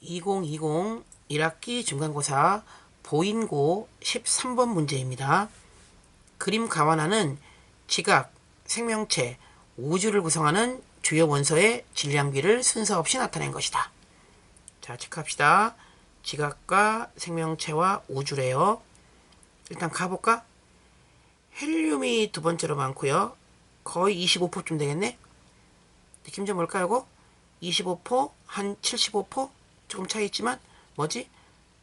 2020 1학기 중간고사 보인고 13번 문제입니다. 그림 가완하는 지각, 생명체, 우주를 구성하는 주요 원소의 질량비를 순서 없이 나타낸 것이다. 자, 체크합시다. 지각과 생명체와 우주래요. 일단 가볼까? 헬륨이 두 번째로 많고요. 거의 25%쯤 되겠네. 느낌 좀 뭘까요, 이거? 25%, 한 75%? 조금 차이 있지만, 뭐지?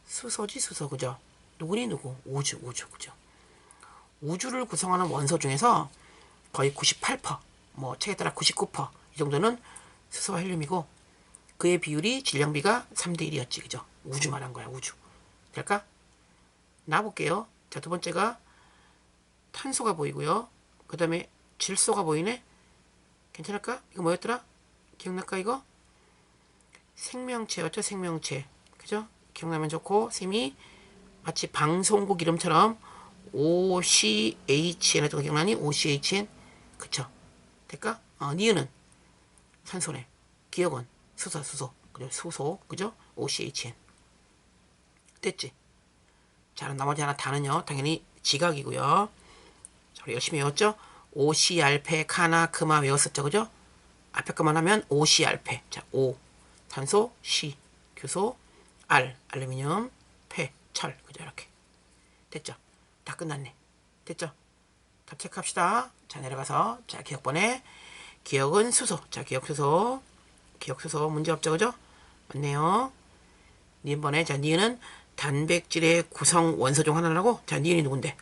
수소지, 수소, 그죠? 누구니, 누구? 우주, 우주, 그죠? 우주를 구성하는 원소 중에서 거의 98%, 뭐, 책에 따라 99%, 이 정도는 수소와 헬륨이고, 그의 비율이 질량비가 3대 1이었지, 그죠? 우주 말한 거야, 우주. 될까? 나볼게요. 자, 두 번째가 탄소가 보이고요. 그 다음에 질소가 보이네. 괜찮을까? 이거 뭐였더라? 기억날까 이거? 생명체였죠 생명체. 그죠? 기억나면 좋고 쌤이 마치 방송국 이름처럼 OCHN 했던 거 기억나니? OCHN 그쵸? 될까? 어, 니은은 산소네. 기억은 수소 수소. 그죠? 수소. 그죠? OCHN 됐지? 자, 나머지 하나 다는요. 당연히 지각이고요. 자, 우리 열심히 외웠죠? 알페, 카나, 크마 외웠었죠. 그죠? 앞에 것만 하면 알페. 자, 오, 산소, 시, 규소, 알, 알루미늄, 폐, 철. 그죠? 이렇게. 됐죠? 다 끝났네. 됐죠? 다 체크합시다. 자, 내려가서. 자, 기억번에. 기억은 수소. 자, 기억 수소. 기억 수소. 문제 없죠? 그죠? 맞네요. 니은번에. 자, 니은은 단백질의 구성 원소 중 하나라고? 자, 니은이 누군데?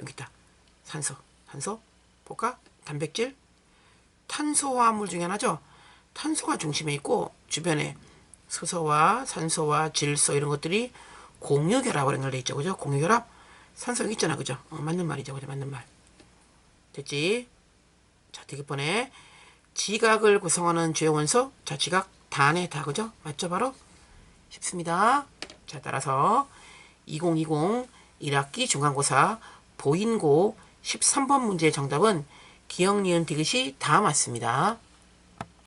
여기 있다. 산소. 산소. 볼까? 단백질. 탄소화물 중에 하나죠? 탄소가 중심에 있고, 주변에 수소와 산소와 질소 이런 것들이 공유결합으로 연결돼 있죠. 그죠? 공유결합. 산소 있잖아. 그죠? 어, 맞는 말이죠. 그죠? 맞는 말. 됐지? 자, 되게 뻔해. 지각을 구성하는 주요 원소. 자, 지각 다네. 다. 그죠? 맞죠? 바로? 쉽습니다. 자, 따라서 2020 1학기 중간고사 보인고 13번 문제의 정답은 기억, 니은, 디귿이 다 맞습니다.